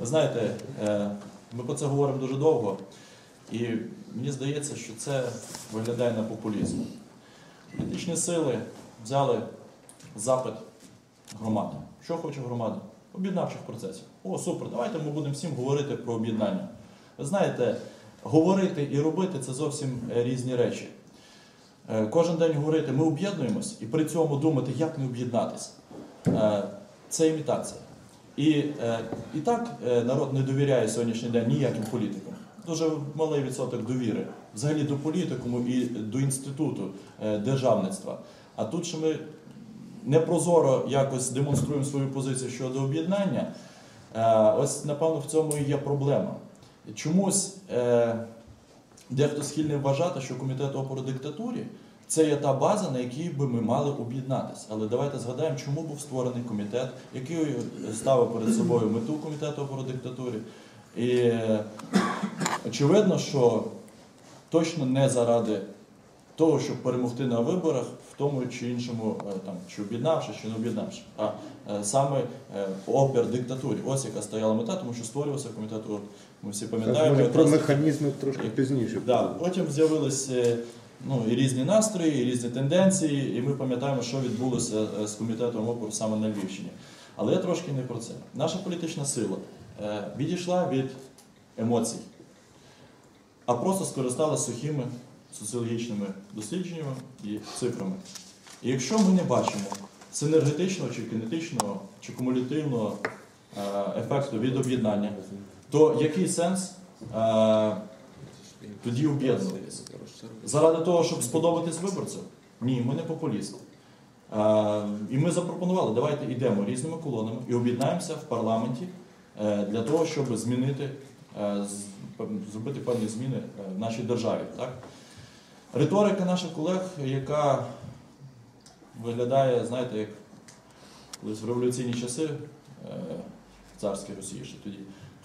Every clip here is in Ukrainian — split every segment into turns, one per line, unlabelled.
Ви знаєте, е, ми про це говоримо дуже довго, і мені здається, що це виглядає на популізм. Політичні сили взяли запит громади. Що хоче громада? Об'єднавчих процесів. О, супер, давайте ми будемо всім говорити про об'єднання. Ви знаєте, говорити і робити це зовсім е, різні речі. Е, Кожен день говорити, ми об'єднуємось, і при цьому думати, як не об'єднатися. Це імітація. І, е, і так е, народ не довіряє сьогоднішній день ніяким політикам. Дуже малий відсоток довіри взагалі до політикуму і до інституту е, державництва. А тут ще ми непрозоро якось демонструємо свою позицію щодо об'єднання. Ось, напевно, в цьому і є проблема. Чомусь дехто схильний вважати, що комітет опору диктатурі це є та база, на якій би ми мали об'єднатися. Але давайте згадаємо, чому був створений комітет, який ставив перед собою мету комітету опору диктатурі. І очевидно, що точно не заради того, щоб перемогти на виборах в тому чи іншому, е, там, чи об'єднавши, чи не об'єднавши, а е, саме е, опір диктатурі. Ось яка стояла мета, тому що створювався комітет, ми всі пам'ятаємо.
Про механізми трошки пізніше.
Да, потім з'явилися ну, і різні настрої, і різні тенденції, і ми пам'ятаємо, що відбулося е, з комітетом опору саме на Львівщині. Але я трошки не про це. Наша політична сила е, відійшла від емоцій, а просто скористалася сухими соціологічними дослідженнями і цифрами. І якщо ми не бачимо синергетичного чи кинетичного чи кумулятивного е, ефекту від об'єднання, то який сенс тоді об'єднуватися? Заради того, щоб сподобатись виборцям? Ні, ми не популісти. Е, і ми запропонували, давайте йдемо різними колонами і об'єднаємося в парламенті е, для того, щоб змінити, е, зробити певні зміни е, в нашій державі. Так? Риторика наших колег, яка виглядає, знаєте, як колись в революційні часи е, царської Росії ще тоді.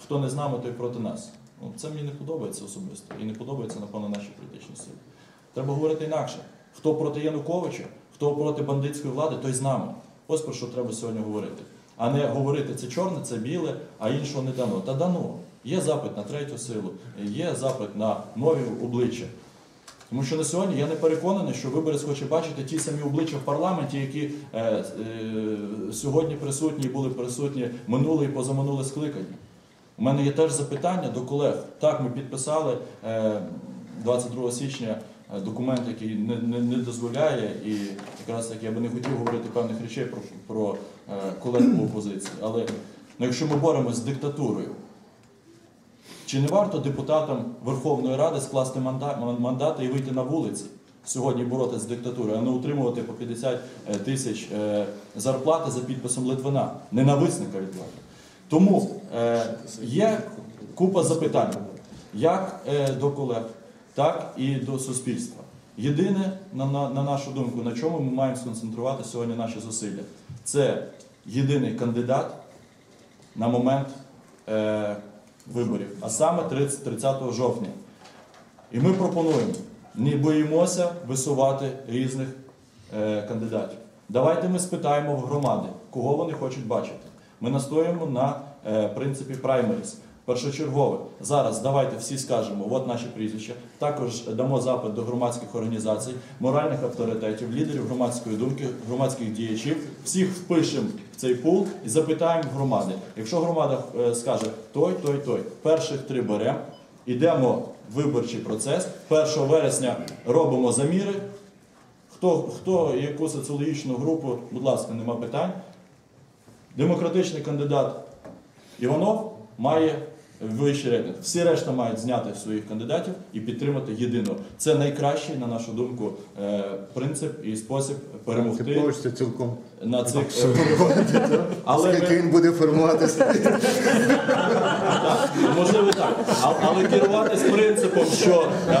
Хто не з нами, той проти нас. Ну, це мені не подобається особисто. І не подобається, напевно, нашій політичній силі. Треба говорити інакше. Хто проти Януковича, хто проти бандитської влади, той з нами. Ось про що треба сьогодні говорити. А не говорити це чорне, це біле, а іншого не дано. Та дано. Є запит на третю силу, є запит на нові обличчя. Тому що на сьогодні я не переконаний, що виборець хоче бачити ті самі обличчя в парламенті, які е, е, сьогодні присутні і були присутні минуле і позаминуле скликання. У мене є теж запитання до колег. Так, ми підписали е, 22 січня е, документ, який не, не, не дозволяє, і якраз так я би не хотів говорити певних речей про, про е, колег по опозиції. Але ну, якщо ми боремося з диктатурою, чи не варто депутатам Верховної Ради скласти манда- мандати і вийти на вулиці сьогодні боротися з диктатурою, а не утримувати по 50 тисяч е, зарплати за підписом Литвина, ненависника від влади? Тому е, є купа запитань, як е, до колег, так і до суспільства. Єдине, на, на, на нашу думку, на чому ми маємо сконцентрувати сьогодні наші зусилля, це єдиний кандидат на момент е, виборів, а саме 30, 30 жовтня. І ми пропонуємо, не боїмося висувати різних е, кандидатів. Давайте ми спитаємо в громади, кого вони хочуть бачити. Ми настоюємо на е, принципі праймеріс. Першочергове, зараз давайте всі скажемо, от наші прізвища. Також дамо запит до громадських організацій, моральних авторитетів, лідерів громадської думки, громадських діячів. Всіх впишемо в цей пул і запитаємо громади. Якщо громада е, скаже той, той, той, перших три беремо, йдемо в виборчий процес. 1 вересня робимо заміри. Хто, хто яку соціологічну групу, будь ласка, нема питань. Демократичний кандидат Іванов має вищий рейтинг. Всі решта мають зняти своїх кандидатів і підтримати єдиного. Це найкращий, на нашу думку, е, принцип і спосіб
Ти
перемогти
цілком.
на цих е, але
Скільки
ми,
він буде формуватися?
можливо так. Але керуватись принципом, що е,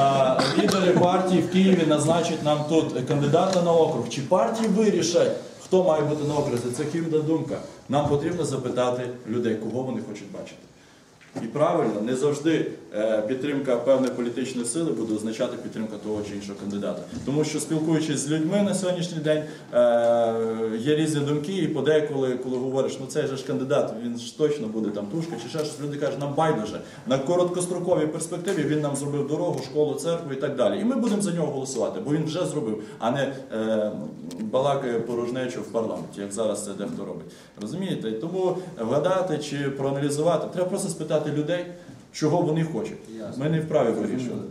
лідери партії в Києві назначать нам тут кандидата на округ, чи партії вирішать, хто має бути на окрузі, це хибна думка. Нам потрібно запитати людей, кого вони хочуть бачити. І правильно, не завжди е, підтримка певної політичної сили буде означати підтримка того чи іншого кандидата. Тому що спілкуючись з людьми на сьогоднішній день, е, є різні думки, і подеколи, коли говориш, ну цей же ж кандидат, він ж точно буде там тушка чи ще щось, люди кажуть, нам байдуже. На короткостроковій перспективі він нам зробив дорогу, школу, церкву і так далі. І ми будемо за нього голосувати, бо він вже зробив, а не е, балакає порожнечу в парламенті, як зараз це дехто робить. Розумієте? Тому вгадати чи проаналізувати, треба просто спитати людей, чого вони хочуть. Ми не вправі вирішувати.